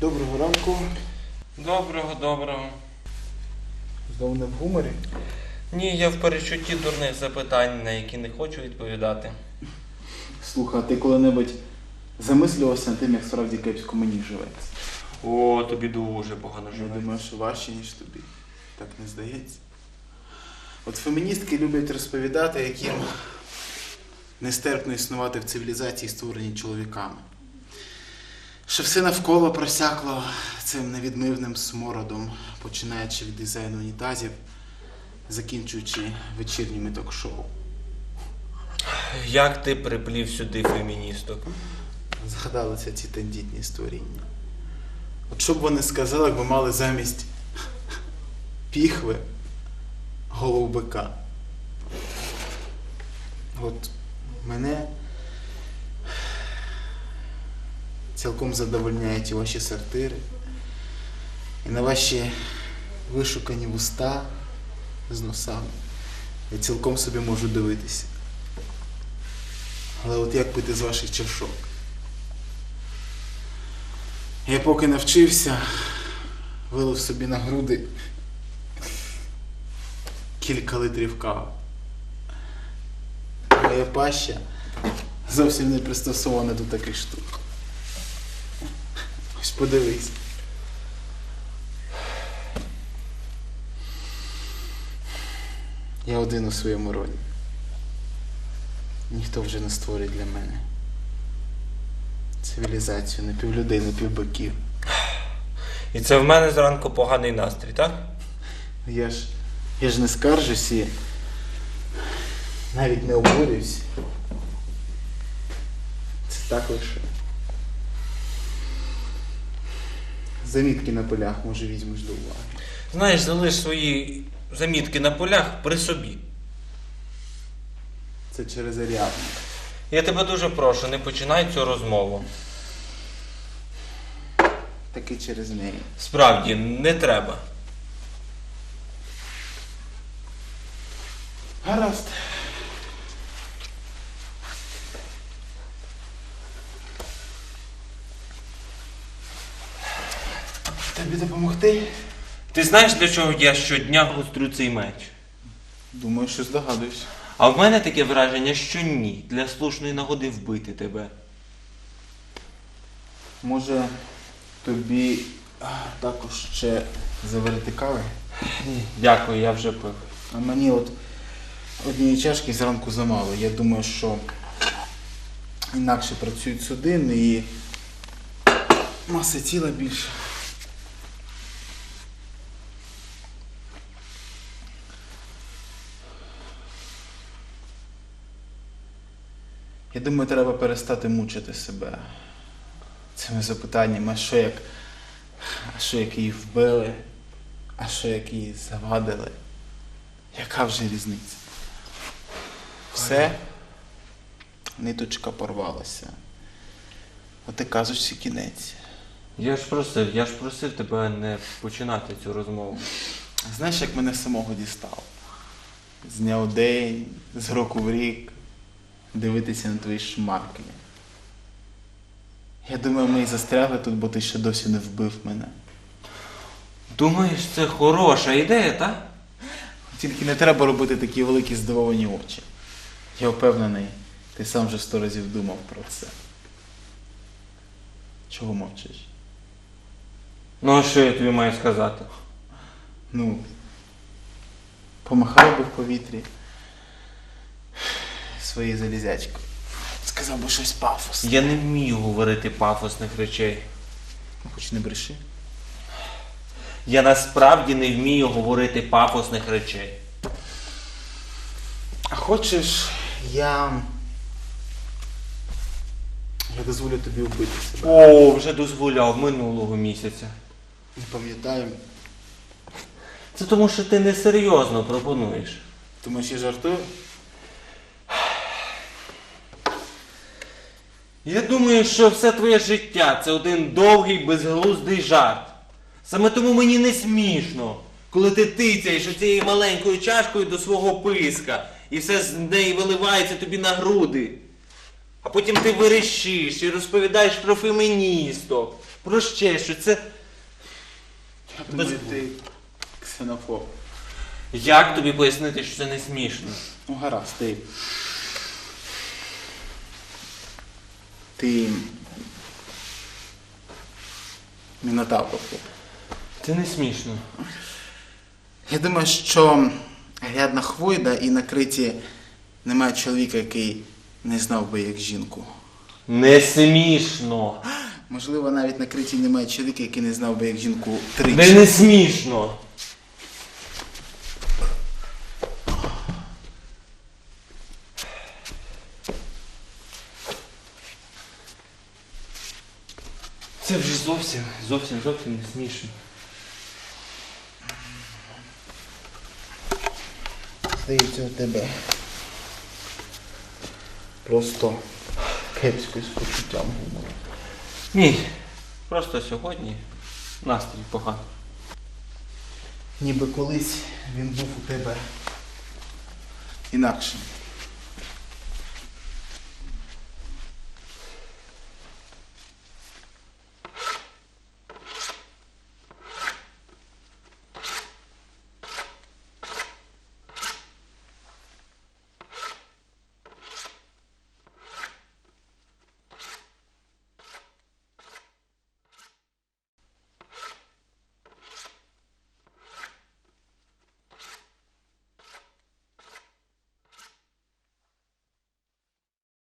Доброго ранку. Доброго, доброго. Знову не в гуморі. Ні, я в перечутті дурних запитань, на які не хочу відповідати. Слухай, а ти коли-небудь замислювався над тим, як справді кепсько мені живеться? О, тобі дуже погано Я думаю, що важче, ніж тобі. Так не здається. От феміністки люблять розповідати, яким нестерпно існувати в цивілізації, створеній чоловіками. Що все навколо просякло цим невідмивним смородом, починаючи від дизайну унітазів, закінчуючи вечірніми ток-шоу. Як ти приплів сюди феміністок? Згадалися ці тендітні створіння. От що б вони сказали, якби мали замість піхви голову бика. От мене цілком задовольняють і ваші сортири, і на ваші вишукані вуста з носами. Я цілком собі можу дивитися. Але от як пити з ваших чашок? Я поки навчився, вилив собі на груди кілька литрів кави. Моя паща зовсім не пристосована до таких штук. Ось подивись. Я один у своєму роді. Ніхто вже не створить для мене цивілізацію, не півлюдей, не півбиків. І це в мене зранку поганий настрій, так? Я ж, я ж не скаржусь і навіть не обурююсь. Це так лише. Замітки на полях, може, візьмеш до уваги. Знаєш, залиш свої замітки на полях при собі. Це через Аріадну. Я тебе дуже прошу, не починай цю розмову. Так і через неї. Справді, не треба. Гаразд. Тобі допомогти? Ти знаєш, для чого я щодня гострю цей меч? Думаю, що здогадуюсь. А в мене таке враження, що ні, для слушної нагоди вбити тебе. Може, тобі також ще заварити кави? Дякую, я вже пив. А мені от однієї чашки зранку замало. Я думаю, що інакше працюють судини і маса тіла більше. Я думаю, треба перестати мучити себе цими запитаннями, а що як, а що як її вбили, а що як її завадили. Яка вже різниця? Все, ниточка порвалася. От і казочці кінець. Я ж просив, я ж просив тебе не починати цю розмову. Знаєш, як мене самого дістало? З дня у день, з року в рік дивитися на твої шмарки. Я думаю, ми і застрягли тут, бо ти ще досі не вбив мене. Думаєш, це хороша ідея, так? Тільки не треба робити такі великі здивовані очі. Я впевнений, ти сам вже сто разів думав про це. Чого мовчиш? Ну, а що я тобі маю сказати? Ну, помахав би в повітрі своєю залізячкою. Сказав би щось пафосне. Я не вмію говорити пафосних речей. Ну, Хоч не бреши. Я насправді не вмію говорити пафосних речей. А хочеш, я. Я дозволю тобі вбити себе. О, вже дозволяв минулого місяця. Не пам'ятаю. Це тому, що ти несерйозно пропонуєш. Думаєш, я жартую? Я думаю, що все твоє життя це один довгий безглуздий жарт. Саме тому мені не смішно, коли ти тицяєш оцією маленькою чашкою до свого писка, і все з неї виливається тобі на груди. А потім ти верещиш і розповідаєш про феміністок, про ще що це. Я Без ти ксенофоб. Як тобі пояснити, що це не смішно? Ну гаразд, ти. Ти. Мінотавр. Це не смішно. Я думаю, що рядна хвойда і на криті немає чоловіка, який не знав би як жінку. Не смішно. Можливо, навіть на криті немає чоловіка, який не знав би як жінку тричі. Не не смішно. Це вже зовсім, зовсім, зовсім не смішно. Здається, у тебе просто кепсько з почуттям гумору. Ні. Просто сьогодні настрій поганий. Ніби колись він був у тебе інакшим.